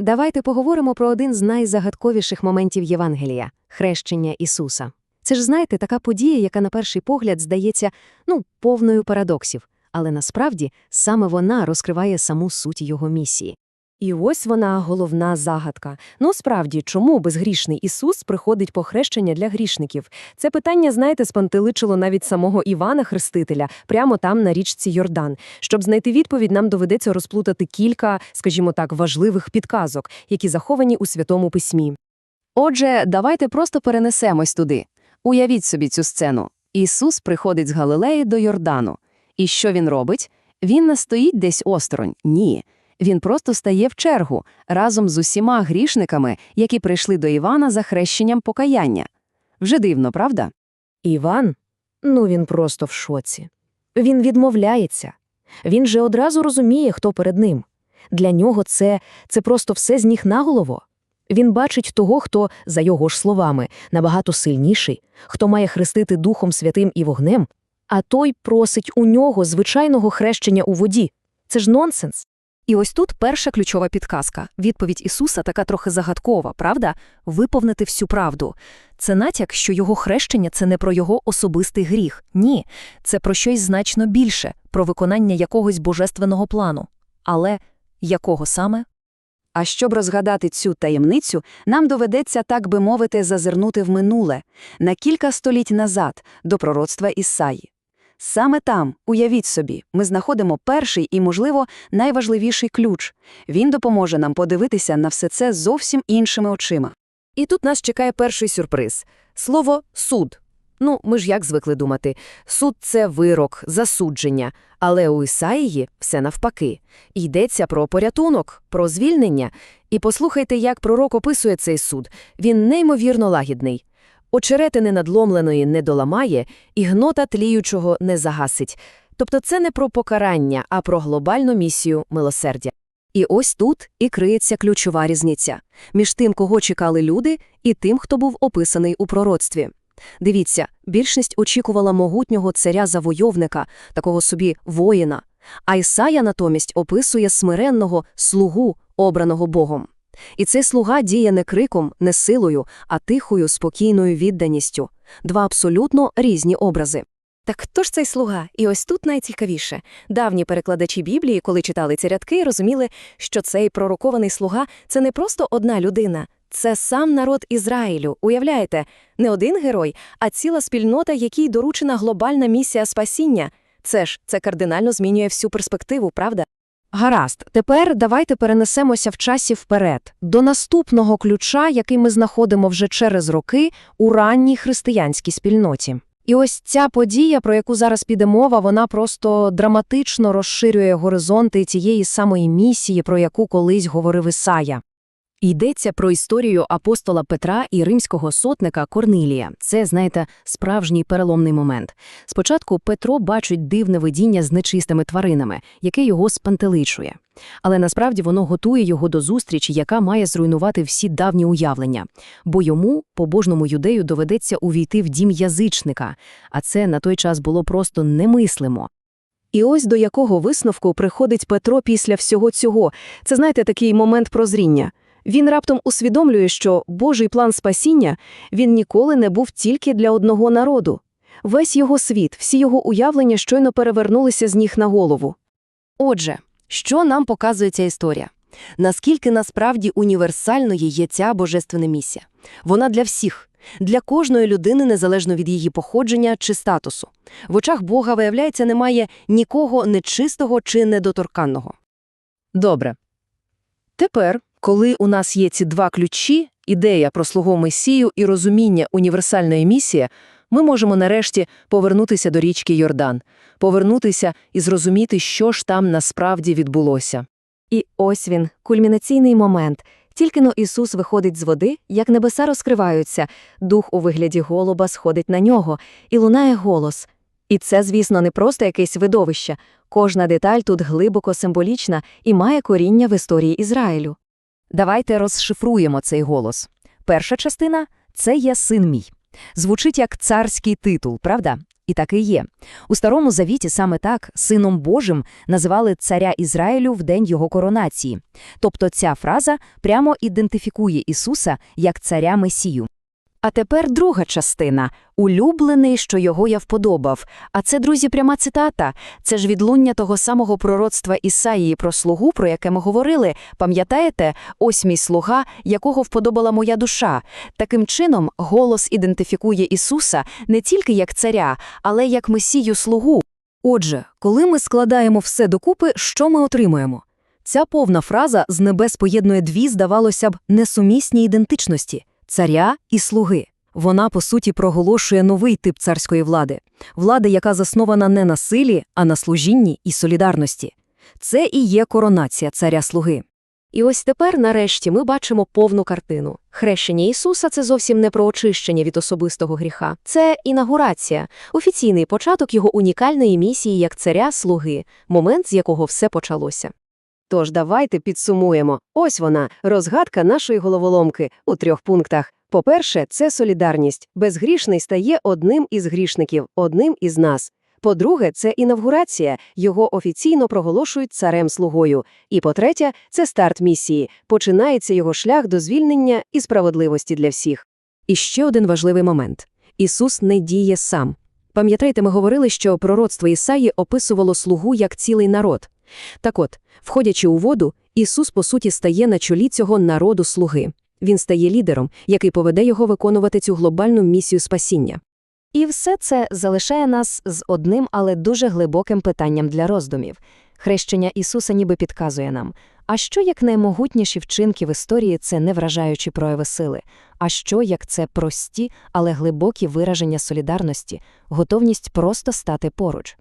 Давайте поговоримо про один з найзагадковіших моментів Євангелія хрещення Ісуса. Це ж, знаєте, така подія, яка на перший погляд здається ну, повною парадоксів, але насправді саме вона розкриває саму суть його місії. І ось вона головна загадка. Ну, справді, чому безгрішний Ісус приходить по хрещення для грішників? Це питання, знаєте, спантеличило навіть самого Івана Хрестителя, прямо там на річці Йордан. Щоб знайти відповідь, нам доведеться розплутати кілька, скажімо так, важливих підказок, які заховані у Святому Письмі. Отже, давайте просто перенесемось туди. Уявіть собі цю сцену. Ісус приходить з Галилеї до Йордану. І що він робить? Він не стоїть десь осторонь. Ні. Він просто стає в чергу разом з усіма грішниками, які прийшли до Івана за хрещенням покаяння. Вже дивно, правда? Іван? Ну, він просто в шоці. Він відмовляється. Він же одразу розуміє, хто перед ним. Для нього це, це просто все з ніг на голову. Він бачить того, хто, за його ж словами, набагато сильніший, хто має хрестити Духом Святим і вогнем, а той просить у нього звичайного хрещення у воді. Це ж нонсенс. І ось тут перша ключова підказка. Відповідь Ісуса така трохи загадкова, правда? Виповнити всю правду. Це натяк, що його хрещення це не про його особистий гріх. Ні, це про щось значно більше, про виконання якогось божественного плану. Але якого саме? А щоб розгадати цю таємницю, нам доведеться, так би мовити, зазирнути в минуле, на кілька століть назад, до пророцтва Ісаї. Саме там, уявіть собі, ми знаходимо перший і, можливо, найважливіший ключ. Він допоможе нам подивитися на все це зовсім іншими очима. І тут нас чекає перший сюрприз слово суд. Ну, ми ж як звикли думати, суд це вирок, засудження, але у Ісаїї все навпаки. Йдеться про порятунок, про звільнення. І послухайте, як пророк описує цей суд. Він неймовірно лагідний. Очеретини надломленої не доламає, і гнота тліючого не загасить. Тобто це не про покарання, а про глобальну місію милосердя. І ось тут і криється ключова різниця між тим, кого чекали люди, і тим, хто був описаний у пророцтві. Дивіться, більшість очікувала могутнього царя-завойовника, такого собі воїна, а Ісая натомість описує смиренного слугу, обраного Богом. І цей слуга діє не криком, не силою, а тихою, спокійною відданістю. Два абсолютно різні образи. Так хто ж цей слуга? І ось тут найцікавіше. Давні перекладачі Біблії, коли читали ці рядки, розуміли, що цей пророкований слуга – це не просто одна людина. Це сам народ Ізраїлю, уявляєте? Не один герой, а ціла спільнота, якій доручена глобальна місія спасіння. Це ж, це кардинально змінює всю перспективу, правда? Гаразд, тепер давайте перенесемося в часі вперед, до наступного ключа, який ми знаходимо вже через роки у ранній християнській спільноті. І ось ця подія, про яку зараз піде мова, вона просто драматично розширює горизонти тієї самої місії, про яку колись говорив Ісая. Йдеться про історію апостола Петра і римського сотника Корнилія. Це, знаєте, справжній переломний момент. Спочатку Петро бачить дивне видіння з нечистими тваринами, яке його спантеличує. Але насправді воно готує його до зустрічі, яка має зруйнувати всі давні уявлення. Бо йому, побожному юдею, доведеться увійти в дім язичника, а це на той час було просто немислимо. І ось до якого висновку приходить Петро після всього цього. Це, знаєте, такий момент прозріння. Він раптом усвідомлює, що Божий план спасіння він ніколи не був тільки для одного народу. Весь його світ, всі його уявлення щойно перевернулися з ніг на голову. Отже, що нам показує ця історія? Наскільки насправді універсальною є ця божественна місія? Вона для всіх, для кожної людини, незалежно від її походження чи статусу. В очах Бога, виявляється, немає нікого нечистого чи недоторканного. Добре. Тепер, коли у нас є ці два ключі, ідея про слугу Месію і розуміння універсальної місії, ми можемо нарешті повернутися до річки Йордан, повернутися і зрозуміти, що ж там насправді відбулося. І ось він, кульмінаційний момент. Тільки но Ісус виходить з води, як небеса розкриваються, дух у вигляді голуба сходить на нього, і лунає голос. І це, звісно, не просто якесь видовище. Кожна деталь тут глибоко символічна і має коріння в історії Ізраїлю. Давайте розшифруємо цей голос. Перша частина – це є син мій. Звучить як царський титул, правда? І так і є. У Старому Завіті саме так Сином Божим називали царя Ізраїлю в день його коронації. Тобто ця фраза прямо ідентифікує Ісуса як царя Месію. А тепер друга частина – «улюблений, що його я вподобав». А це, друзі, пряма цитата. Це ж відлуння того самого пророцтва Ісаїї про слугу, про яке ми говорили. Пам'ятаєте? Ось мій слуга, якого вподобала моя душа. Таким чином, голос ідентифікує Ісуса не тільки як царя, але як месію слугу. Отже, коли ми складаємо все докупи, що ми отримуємо? Ця повна фраза з небес поєднує дві, здавалося б, несумісні ідентичності – царя і слуги. Вона, по суті, проголошує новий тип царської влади. Влади, яка заснована не на силі, а на служінні і солідарності. Це і є коронація царя-слуги. І ось тепер, нарешті, ми бачимо повну картину. Хрещення Ісуса – це зовсім не про очищення від особистого гріха. Це інаугурація, офіційний початок його унікальної місії як царя-слуги, момент, з якого все почалося. Тож давайте підсумуємо. Ось вона, розгадка нашої головоломки у трьох пунктах. По-перше, це солідарність. Безгрішний стає одним із грішників, одним із нас. По-друге, це інавгурація, його офіційно проголошують царем-слугою. І по-третє, це старт місії, починається його шлях до звільнення і справедливості для всіх. І ще один важливий момент. Ісус не діє сам. Пам'ятаєте, ми говорили, що пророцтво Ісаї описувало слугу як цілий народ. Так от, входячи у воду, Ісус, по суті, стає на чолі цього народу слуги. Він стає лідером, який поведе його виконувати цю глобальну місію спасіння. І все це залишає нас з одним, але дуже глибоким питанням для роздумів. Хрещення Ісуса ніби підказує нам, а що як наймогутніші вчинки в історії – це не вражаючі прояви сили, а що як це прості, але глибокі вираження солідарності, готовність просто стати поруч.